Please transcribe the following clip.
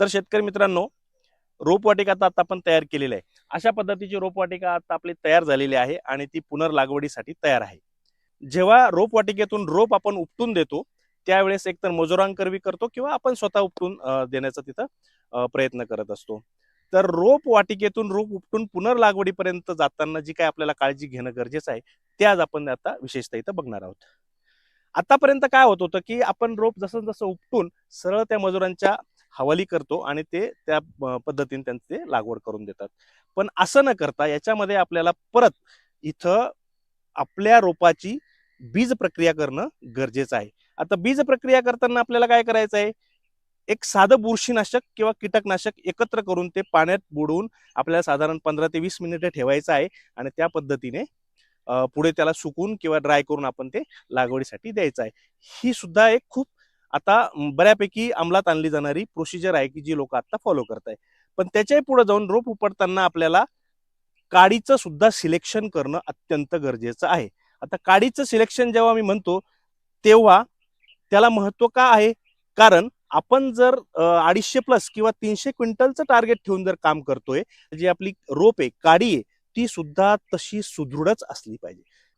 तर शेतकरी मित्रांनो रोपवाटिका आता आता आपण तयार केलेली आहे. अशा पद्धतीची रोपवाटिका आता आपली तयार झालेली आहे आणि ती पुनर्लागवडीसाठी तयार आहे. जेव्हा रोपवाटिकेतून रोप आपण उपटून देतो त्यावेळेस एकतर मजुरांकरवी करतो किंवा आपण स्वतः उपटून देण्याचा तिथं प्रयत्न करत असतो. तर रोप वाटिकेतून रोप उपटून पुनर्लागवडीपर्यंत जाताना जी काय आपल्याला काळजी घेणं गरजेचं आहे ते आज आपण आता विशेषतः इथं बघणार आहोत. आतापर्यंत काय होत होतं की आपण रोप जसं जसं उपटून सरळ त्या मजुरांच्या हवाली करतो आणि ते त्या पद्धतीने त्यांचे ते लागवड करून देतात. पण असं न करता याच्यामध्ये आपल्याला परत इथं आपल्या रोपाची बीज प्रक्रिया करणं गरजेचं आहे. आता बीज प्रक्रिया करताना आपल्याला काय करायचं आहे? एक साधं बुरशीनाशक किंवा कीटकनाशक एकत्र करून ते पाण्यात बुडवून आपल्याला साधारण पंधरा ते वीस मिनिटं ठेवायचं आहे आणि त्या पद्धतीने पुढे त्याला सुकून किंवा ड्राय करून आपण ते लागवडीसाठी द्यायचं आहे. ही सुद्धा एक खूप आता बऱ्यापैकी अंमलात आणली जाणारी प्रोसिजर आहे की जी लोक आता फॉलो करत आहे पण त्याच्याही पुढे जाऊन रोप उपटताना आपल्याला काडीचं सुद्धा सिलेक्शन करणं अत्यंत गरजेचं आहे. आता काडीचं सिलेक्शन जेव्हा मी म्हणतो तेव्हा त्याला महत्त्व का आहे? कारण आपण जर अडीचशे प्लस किंवा तीनशे क्विंटलचं टार्गेट ठेवून जर काम करतोय जी आपली रोप आहे काडी आहे ती सुद्धा तशी सुदृढच असली पाहिजे.